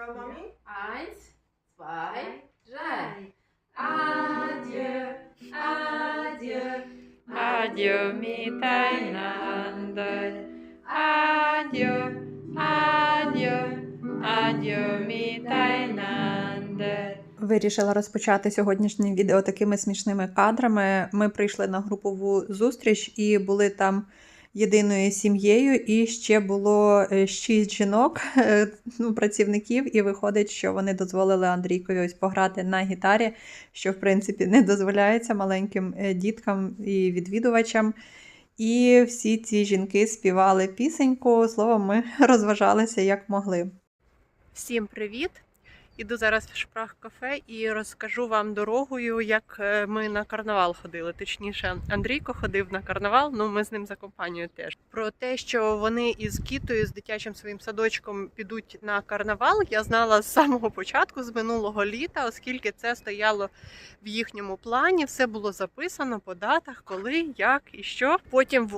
Mami. Eins, zwei, drei. Adieu, adieu, Adieu miteinander. Adieu, adieu, adieu miteinander. Вирішила розпочати сьогоднішнє відео такими смішними кадрами. Ми прийшли на групову зустріч і були там єдиною сім'єю, і ще було е, шість жінок, е, ну, працівників, і виходить, що вони дозволили Андрійкові ось пограти на гітарі, що в принципі не дозволяється маленьким е, діткам і відвідувачам. І всі ці жінки співали пісеньку. Словом, ми розважалися як могли. Всім привіт! Іду зараз в шпрах кафе і розкажу вам дорогою, як е, ми на карнавал ходили. Точніше, Андрійко ходив на карнавал, ну ми з ним за компанію теж. Про те, що вони із Кітою, з дитячим своїм садочком підуть на карнавал, я знала з самого початку, з минулого літа, оскільки це стояло в їхньому плані, все було записано по датах, коли, як і що. Потім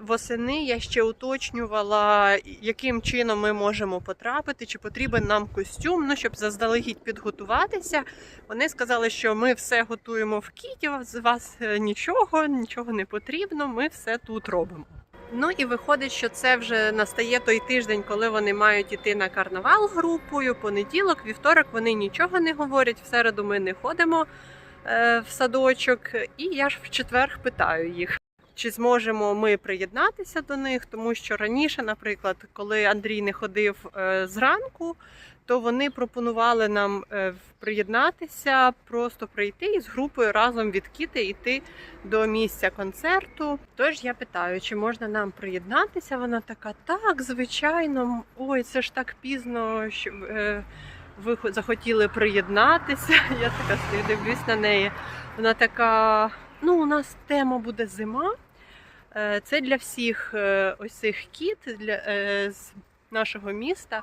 восени я ще уточнювала, яким чином ми можемо потрапити, чи потрібен нам костюм, ну щоб заздалегідь підготуватися. Вони сказали, що ми все готуємо в кіті, з вас е, нічого, нічого не потрібно, ми все тут робимо. Ну і виходить, що це вже настає той тиждень, коли вони мають іти на карнавал групою. Понеділок, вівторок вони нічого не говорять. В середу ми не ходимо е, в садочок. І я ж в четвер питаю їх. Чи зможемо ми приєднатися до них, тому що раніше, наприклад, коли Андрій не ходив е, зранку, то вони пропонували нам е, приєднатися, просто прийти і з групою разом від Кіти йти до місця концерту. Тож я питаю, чи можна нам приєднатися? Вона така, так, звичайно, ой, це ж так пізно, що е, ви захотіли приєднатися. Я така стою, дивлюсь на неї. Вона така: ну, у нас тема буде зима. Е, Це для всіх ось цих кіт для, з нашого міста.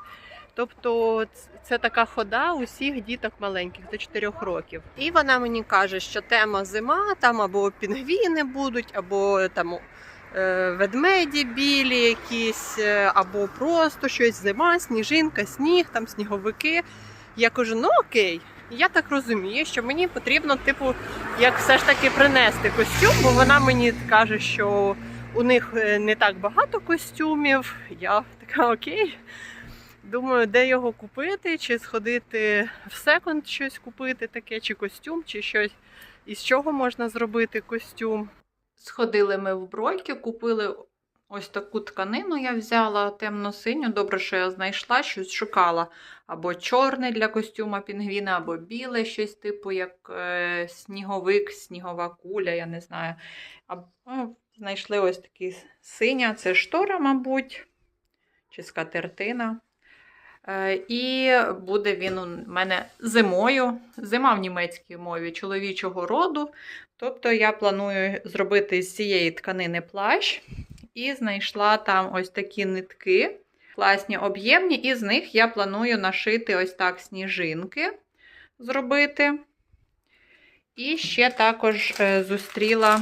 Тобто це така хода усіх діток маленьких до 4 років. І вона мені каже, що тема зима, там або пінгвіни будуть, або там е, ведмеді білі якісь, е, або просто щось зима, сніжинка, сніг, там сніговики. Я кажу, ну окей. Я так розумію, що мені потрібно, типу, як все ж таки принести костюм, бо вона мені каже, що у них е, не так багато костюмів. Я така окей. Думаю, де його купити, чи сходити в секонд щось купити таке, чи костюм, чи щось, із чого можна зробити костюм. Сходили ми в бройки, купили ось таку тканину. Я взяла темно-синю. Добре, що я знайшла, щось шукала. Або чорне для костюма пінгвіна, або біле, щось типу як е, сніговик, снігова куля, я не знаю. Або знайшли ось такий синя, це штора, мабуть, чи скатертина. Е, І буде він у мене зимою, зима в німецькій мові чоловічого роду. Тобто я планую зробити з цієї тканини плащ і знайшла там ось такі нитки, класні об'ємні, і з них я планую нашити ось так сніжинки зробити. І ще також е, зустріла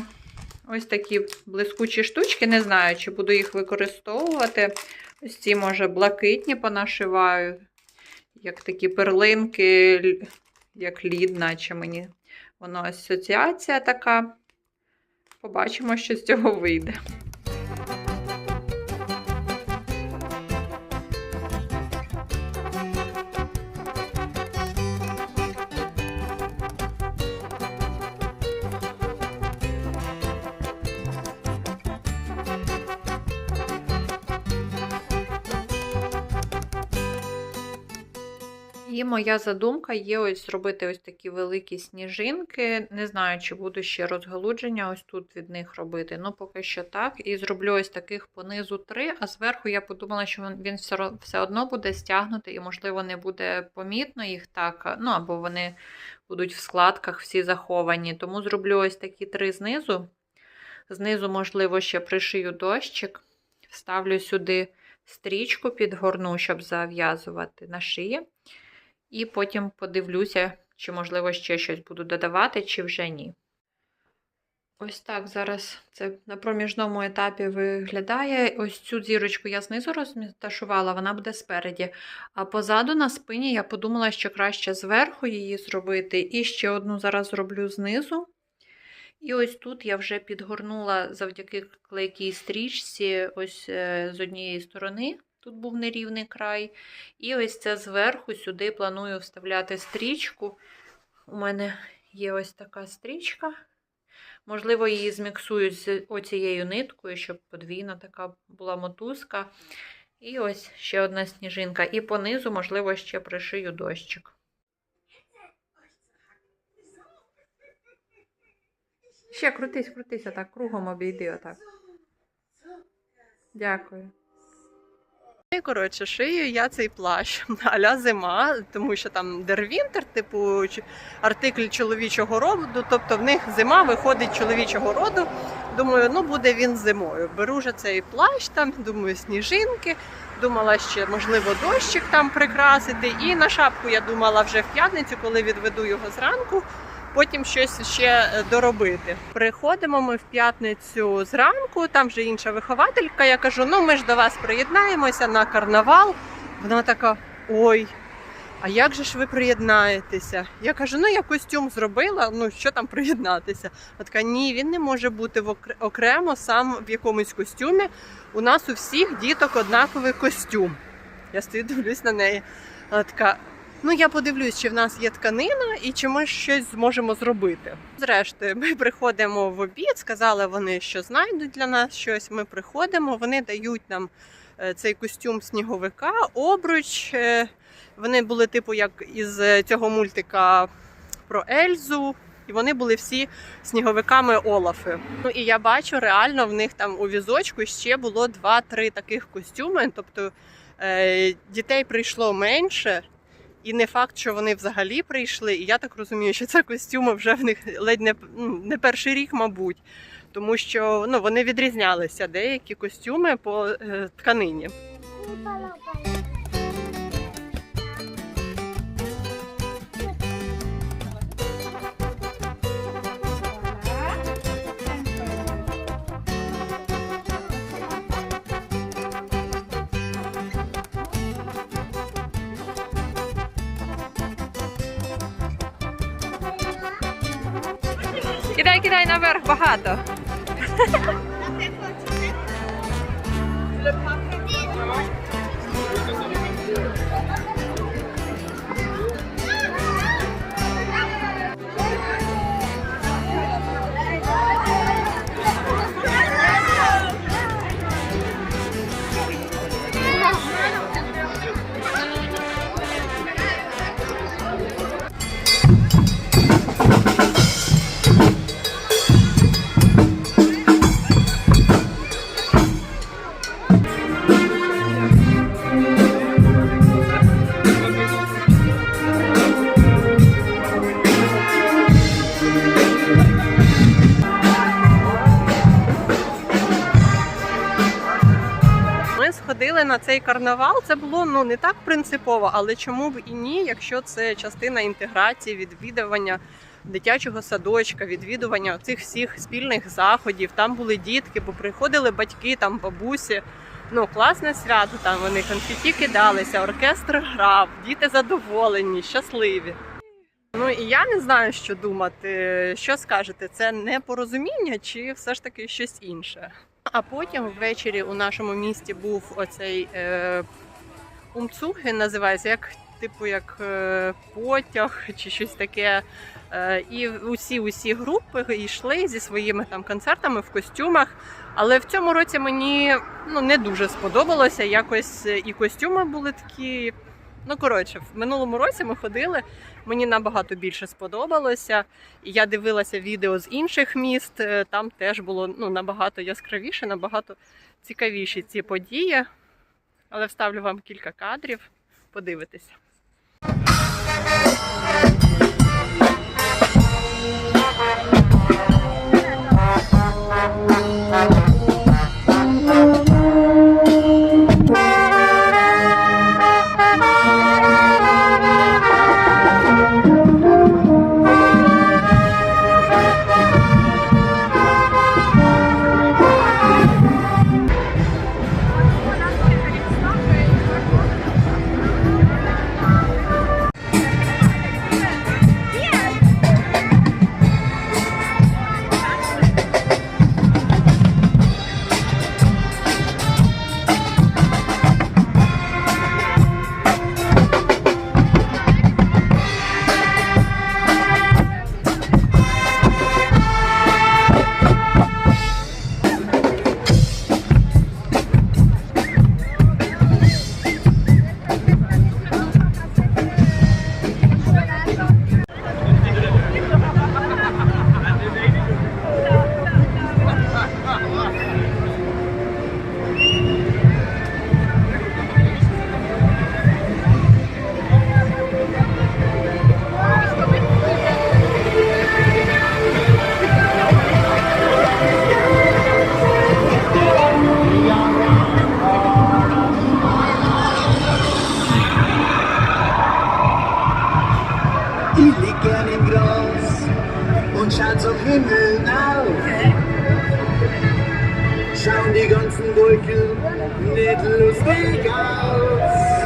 ось такі блискучі штучки. Не знаю, чи буду їх використовувати. Ось ці, може, блакитні понашиваю, як такі перлинки, як лід, наче мені. Воно асоціація така. Побачимо, що з цього вийде. І моя задумка є ось зробити ось такі великі сніжинки. Не знаю, чи буду ще розгалудження ось тут від них робити. Ну, поки що так. І зроблю ось таких понизу три, а зверху я подумала, що він- все одно буде стягнутий, і, можливо, не буде помітно їх так. Ну, або вони будуть в складках всі заховані. Тому зроблю ось такі три знизу. Знизу, можливо, ще пришию дощик. Вставлю сюди стрічку підгорну, щоб зав'язувати на шиї. І потім подивлюся, чи, можливо, ще щось буду додавати, чи вже ні. Ось так зараз це на проміжному етапі виглядає. Ось цю зірочку я знизу розташувала, вона буде спереді. А позаду на спині я подумала, що краще зверху її зробити. І ще одну зараз зроблю знизу. І ось тут я вже підгорнула завдяки клейкій стрічці, ось е, з однієї сторони. Тут був нерівний край. І ось це зверху сюди планую вставляти стрічку. У мене є ось така стрічка. Можливо, її зміксують з оцією ниткою, щоб подвійна така була мотузка. І ось ще одна сніжинка. І понизу, можливо, ще пришию дощик. Ще крутись, крутись, так, кругом обійди отак. Дякую. І, коротше, шию я цей плащ аля зима, тому що там дервінтер, типу артикль чоловічого роду, тобто в них зима виходить чоловічого роду. Думаю, ну буде він зимою. Беру вже цей плащ, там, думаю, сніжинки. Думала ще, можливо, дощик там прикрасити. І на шапку я думала вже в п'ятницю, коли відведу його зранку, потім щось ще е, доробити. Приходимо ми в п'ятницю зранку, там вже інша вихователька. Я кажу: ну ми ж до вас приєднаємося на карнавал. Вона така: ой. А як же ж ви приєднаєтеся? Я кажу, ну я костюм зробила, ну що там приєднатися? Вона така, ні, він не може бути окремо сам в якомусь костюмі. У нас у всіх діток однаковий костюм. Я стою, дивлюсь на неї. Вона така, ну я подивлюсь, чи в нас є тканина і чи ми щось зможемо зробити. Зрештою, ми приходимо в обід, сказали вони, що знайдуть для нас щось. Ми приходимо, вони дають нам е, цей костюм сніговика, обруч. е, Вони були, типу, як із е, цього мультика про Ельзу. І вони були всі сніговиками Олафи. Ну і я бачу, реально в них там у візочку ще було два-три таких костюми. Тобто е, дітей прийшло менше, і не факт, що вони взагалі прийшли. І я так розумію, що це костюми вже в них ледь не, ну, не перший рік, мабуть. Тому що ну, вони відрізнялися деякі костюми по е, тканині. Кидай, кидай наверх багато. Цей карнавал. Це було ну не так принципово, але чому б і ні, якщо це частина інтеграції, відвідування дитячого садочка, відвідування цих всіх спільних заходів. Там були дітки, бо приходили батьки, там бабусі. Ну, класне свято. Там вони конфеті кидалися, оркестр грав, діти задоволені, щасливі. Ну і я не знаю, що думати. Що скажете, це непорозуміння чи все ж таки щось інше? А потім ввечері у нашому місті був оцей е, умцуги, називається, як типу як е, потяг чи щось таке. Е, і усі усі групи йшли зі своїми там концертами в костюмах. Але в цьому році мені ну, не дуже сподобалося. Якось е, і костюми були такі. Ну, коротше, в минулому році ми ходили, мені набагато більше сподобалося. І я дивилася відео з інших міст. Е, там теж було ну, набагато яскравіше, набагато цікавіші ці події. Але вставлю вам кілька кадрів, подивитися. little seagulls.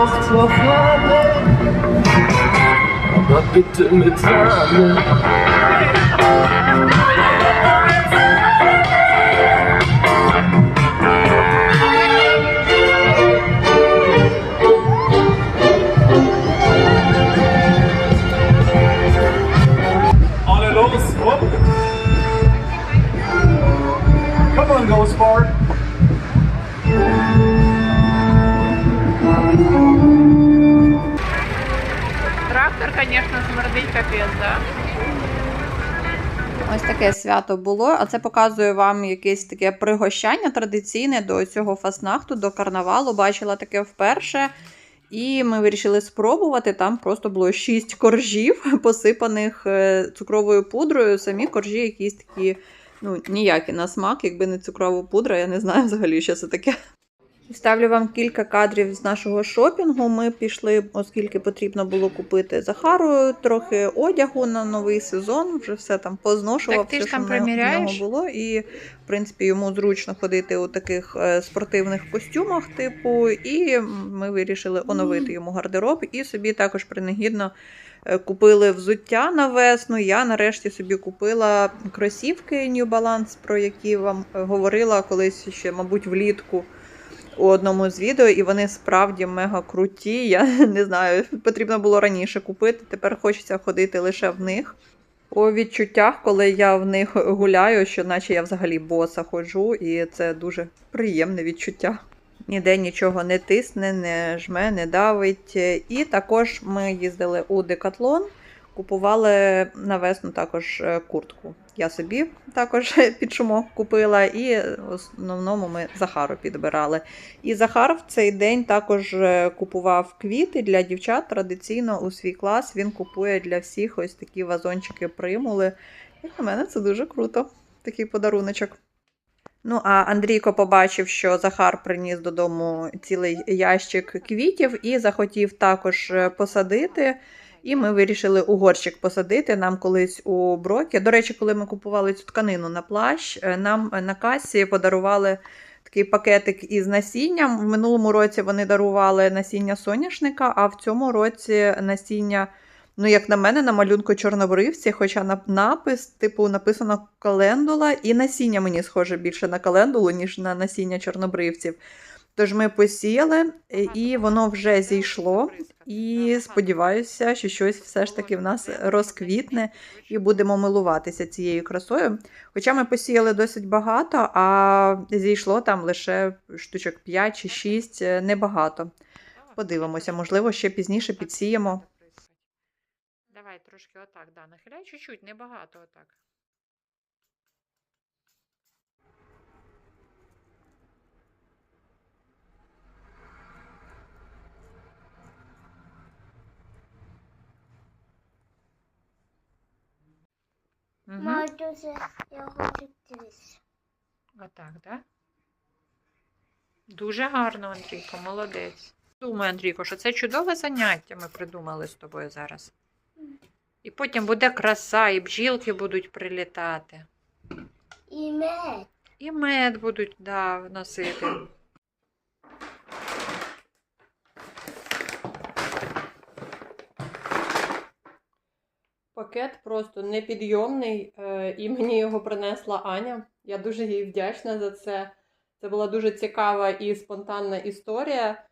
Noch zur Fahne. Aber bitte mit Sahne. Alle los! Come on, go Sport! Смердить капець, да? Ось таке свято було, а це показує вам якесь таке пригощання традиційне до цього фаснахту, до карнавалу. Бачила таке вперше. І ми вирішили спробувати. Там просто було шість коржів, посипаних е, цукровою пудрою. Самі коржі якісь такі, ну, ніякі на смак, якби не цукрова пудра, я не знаю взагалі, що це таке. Вставлю вам кілька кадрів з нашого шопінгу. Ми пішли, оскільки потрібно було купити Захару трохи одягу на новий сезон. Вже все там позношував, Так все, що там в нього- в нього було. І, в принципі, йому зручно ходити у таких е, спортивних костюмах, типу, і ми вирішили оновити йому гардероб і собі також принагідно. е, Купили взуття на весну. Я нарешті собі купила кросівки New Balance, про які вам е, говорила колись ще, мабуть, влітку у одному з відео, і вони справді мега круті. Я не знаю, потрібно було раніше купити. Тепер хочеться ходити лише в них. По відчуттях, коли я в них гуляю, що наче я взагалі боса ходжу, і це дуже приємне відчуття. Ніде нічого не тисне, не жме, не давить. І також ми їздили у Декатлон, купували на весну також е, куртку. Я собі також під шумок купила, і в основному ми Захару підбирали. І Захар в цей день також е, купував квіти для дівчат. Традиційно у свій клас він купує для всіх ось такі вазончики примули. Як на мене, це дуже круто. Такий подаруночок. Ну, а Андрійко побачив, що Захар приніс додому цілий ящик квітів і захотів також е, посадити. І ми вирішили у горщик посадити нам колись у брокі. До речі, коли ми купували цю тканину на плащ, е, нам на касі подарували такий пакетик із насінням. В минулому році вони дарували насіння соняшника, а в цьому році насіння, ну, як на мене, на малюнку чорнобривці, хоча на напис, типу, написано календула, і насіння мені схоже більше на календулу, ніж на насіння чорнобривців. Тож ми посіяли, е, і воно вже зійшло. І сподіваюся, що щось все ж таки в нас розквітне і будемо милуватися цією красою. Хоча ми посіяли досить багато, а зійшло там лише штучок 5 чи 6, е, небагато. Подивимося, можливо, ще пізніше підсіємо. Давай трошки отак, да, нахиляй чуть-чуть, небагато отак. Угу. Матуся, я хочу дивитися. Отак, да? Дуже гарно, Андрійко, молодець. Думаю, Андрійко, що це чудове заняття ми придумали з тобою зараз. І потім буде краса, і бджілки будуть прилітати. І мед. І мед будуть да, носити. Пакет просто непідйомний, е, і мені його принесла Аня. Я дуже їй вдячна за це. Це була дуже цікава і спонтанна історія.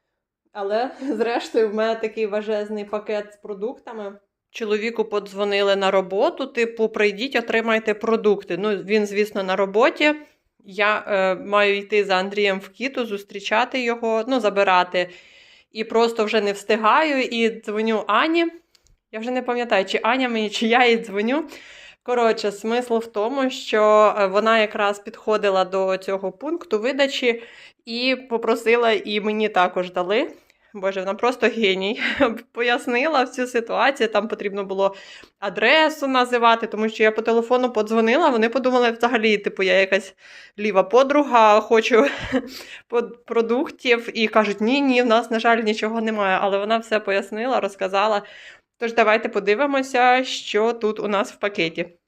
Але, зрештою, в мене такий важезний пакет з продуктами. чоловіку подзвонили на роботу, типу, прийдіть, отримайте продукти. Ну, він, звісно, на роботі. Я е, маю йти за Андрієм в кіту, зустрічати його, ну, забирати. І просто вже не встигаю і дзвоню Ані. Я вже не пам'ятаю, чи Аня мені, чи я їй дзвоню. Коротше, смисл в тому, що е, вона якраз підходила до цього пункту видачі і попросила, і мені також дали. Боже, вона просто геній. Пояснила всю ситуацію. Там потрібно було адресу називати, тому що я по телефону подзвонила. Вони подумали, взагалі, типу, я якась ліва подруга, хочу продуктів. І кажуть, ні, ні, в нас, на жаль, нічого немає. Але вона все пояснила, розказала. Тож давайте подивимося, що тут у нас в пакеті.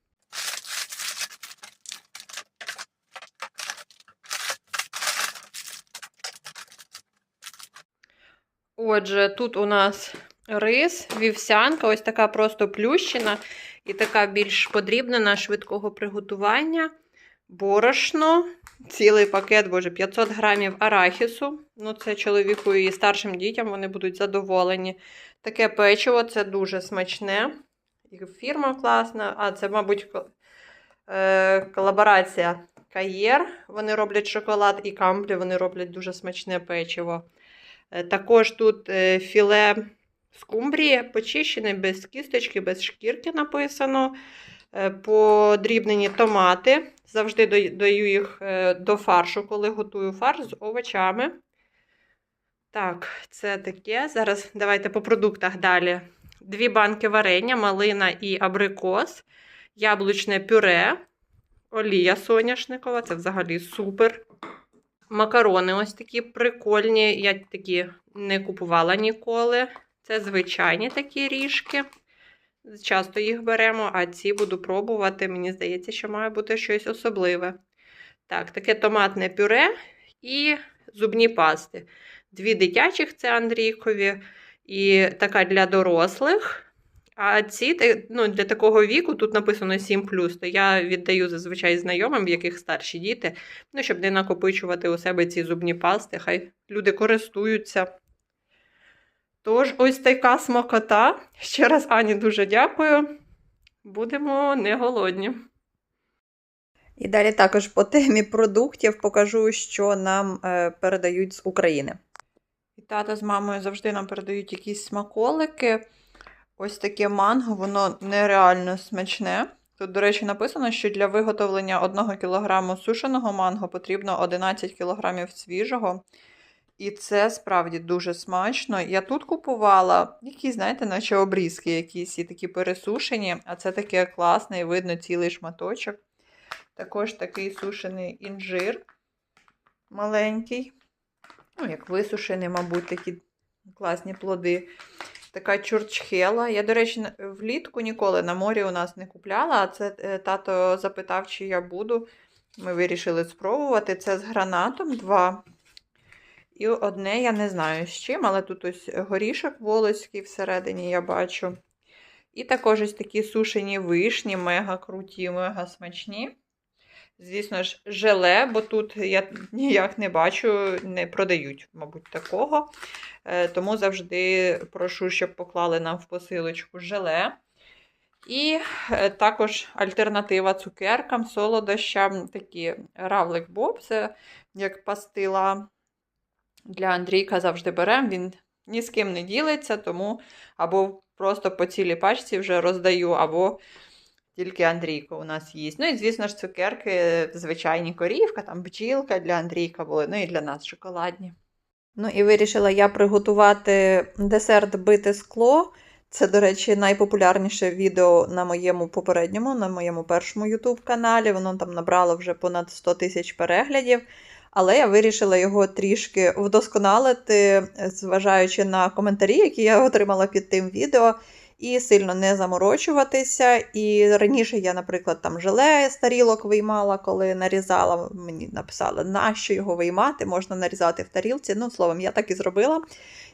Отже, тут у нас рис, вівсянка, ось така просто плющена і така більш подрібнена швидкого приготування. Борошно, цілий пакет, боже, 500 грамів арахісу. Ну, це чоловіку і старшим дітям вони будуть задоволені. Таке печиво, це дуже смачне. І фірма класна. А, це, мабуть, е, колаборація Каєр. Вони роблять шоколад і камплі, вони роблять дуже смачне печиво. Е, Також тут е, філе скумбрії почищене без кісточки, без шкірки написано. Е, Подрібнені томати. Завжди даю їх е, до фаршу, коли готую фарш з овочами. Так, це таке. Зараз давайте по продуктах далі. Дві банки варення, малина і абрикос, яблучне пюре, олія соняшникова, це взагалі супер. Макарони ось такі прикольні. Я такі не купувала ніколи. Це звичайні такі ріжки. Часто їх беремо, а ці буду пробувати. Мені здається, що має бути щось особливе. Так, таке томатне пюре і зубні пасти. Дві дитячих це Андрійкові, і така для дорослих. А ці ну, для такого віку тут написано 7 то я віддаю зазвичай знайомим, в яких старші діти, ну, щоб не накопичувати у себе ці зубні пасти, хай люди користуються. Тож, ось така смакота. Ще раз Ані дуже дякую. Будемо не голодні. І далі також по темі продуктів покажу, що нам е, передають з України. І тато з мамою завжди нам передають якісь смаколики. Ось таке манго, воно нереально смачне. Тут, до речі, написано, що для виготовлення 1 кг сушеного манго потрібно 11 кг свіжого. І це справді дуже смачно. Я тут купувала які, знаєте, наче обрізки якісь і такі пересушені, а це таке класне і видно цілий шматочок. Також такий сушений інжир маленький. Ну, як висушений, мабуть, такі класні плоди. Така чурчхела. Я, до речі, влітку ніколи на морі у нас не купляла, а це е, тато запитав, чи я буду. Ми вирішили спробувати. Це з гранатом два. І одне я не знаю з чим, але тут ось горішок волоський всередині я бачу. І також ось такі сушені вишні, мега круті, мега смачні. Звісно ж, желе, бо тут я ніяк не бачу, не продають, мабуть, такого. Е, Тому завжди прошу, щоб поклали нам в посилочку желе. І е, також альтернатива цукеркам, солодощам, такі равлик Боб, як пастила для Андрійка завжди беремо. Він ні з ким не ділиться, тому або просто по цілій пачці вже роздаю, або тільки Андрійко у нас їсть. Ну і, звісно ж, цукерки, звичайні корівка, там бджілка для Андрійка були, ну і для нас шоколадні. Ну і вирішила я приготувати десерт бите скло. Це, до речі, найпопулярніше відео на моєму попередньому, на моєму першому YouTube каналі. Воно там набрало вже понад 100 тисяч переглядів. Але я вирішила його трішки вдосконалити, зважаючи на коментарі, які я отримала під тим відео, і сильно не заморочуватися. І раніше я, наприклад, там желе з тарілок виймала, коли нарізала. Мені написали, нащо його виймати, можна нарізати в тарілці. Ну, словом, я так і зробила.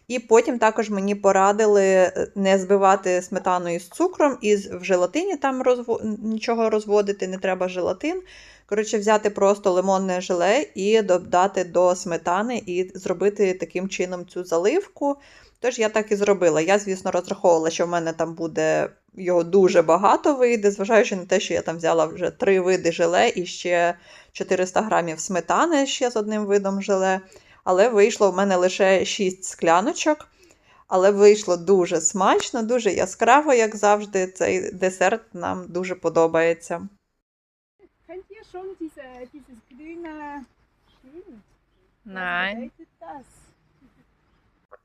І потім також мені порадили е, не збивати сметаною з цукром, і в желатині там розво... нічого розводити, не треба желатин. Коротше, взяти просто лимонне желе і додати до сметани, і зробити таким чином цю заливку. Тож я так і зробила. Я, звісно, розраховувала, що в мене там буде його дуже багато вийде, зважаючи на те, що я там взяла вже три види желе і ще 400 грамів сметани ще з одним видом желе. Але вийшло в мене лише 6 скляночок. Але вийшло дуже смачно, дуже яскраво, як завжди. Цей десерт нам дуже подобається. Könnt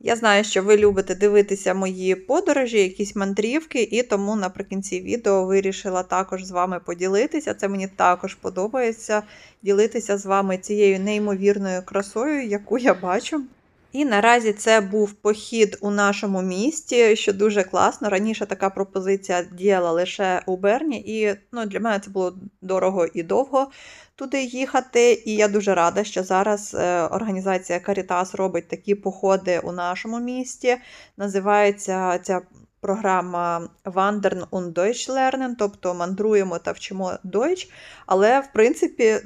Я знаю, що ви любите дивитися мої подорожі, якісь мандрівки, і тому наприкінці відео вирішила також з вами поділитися. Це мені також подобається ділитися з вами цією неймовірною красою, яку я бачу. І наразі це був похід у нашому місті, що дуже класно. Раніше така пропозиція діяла лише у Берні, і ну, для мене це було дорого і довго туди їхати. І я дуже рада, що зараз е, організація Caritas робить такі походи у нашому місті. Називається ця програма Wandern und Deutsch lernen, тобто мандруємо та вчимо Deutsch. Але, в принципі,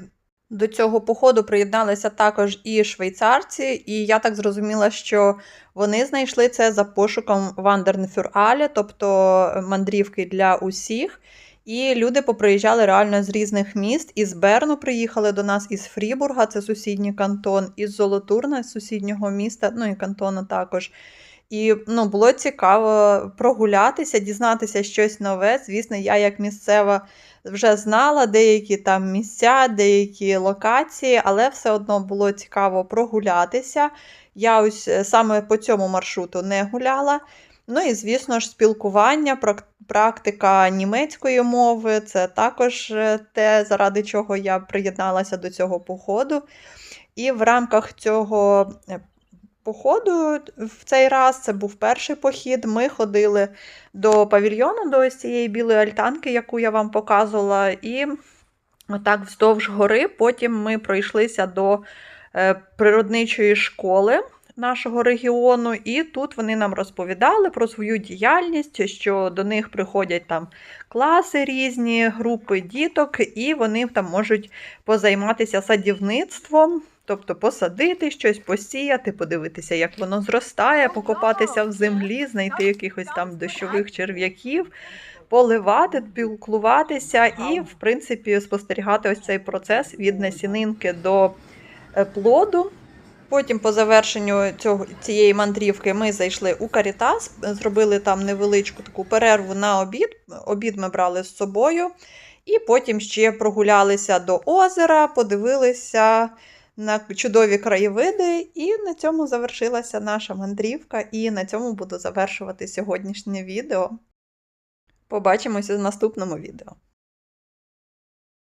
до цього походу приєдналися також і швейцарці, і я так зрозуміла, що вони знайшли це за пошуком für тобто мандрівки для усіх. І люди поприїжджали реально з різних міст. Із Берну приїхали до нас, із Фрібурга, це сусідній кантон, із Золотурна, з сусіднього міста, ну і кантона також. І ну, було цікаво прогулятися, дізнатися щось нове. Звісно, я як місцева вже знала деякі там місця, деякі локації, але все одно було цікаво прогулятися. Я ось е, саме по цьому маршруту не гуляла. Ну і, звісно ж, спілкування, практика німецької мови це також е, те, заради чого я приєдналася до цього походу. І в рамках цього е, походу в цей раз це був перший похід. Ми ходили до павільйону, до ось цієї білої альтанки, яку я вам показувала, і отак вздовж гори. Потім ми пройшлися до е, природничої школи нашого регіону, і тут вони нам розповідали про свою діяльність, що до них приходять там класи різні, групи діток, і вони там можуть позайматися садівництвом. Тобто посадити щось, посіяти, подивитися, як воно зростає, покопатися в землі, знайти якихось там дощових черв'яків, поливати, пілкуватися і, в принципі, спостерігати ось цей процес від насінинки до е, плоду. Потім, по завершенню цього, цієї мандрівки, ми зайшли у Карітас, зробили там невеличку таку перерву на обід. Обід ми брали з собою. І потім ще прогулялися до озера, подивилися на чудові краєвиди, і на цьому завершилася наша мандрівка. І на цьому буду завершувати сьогоднішнє відео. Побачимося в наступному відео.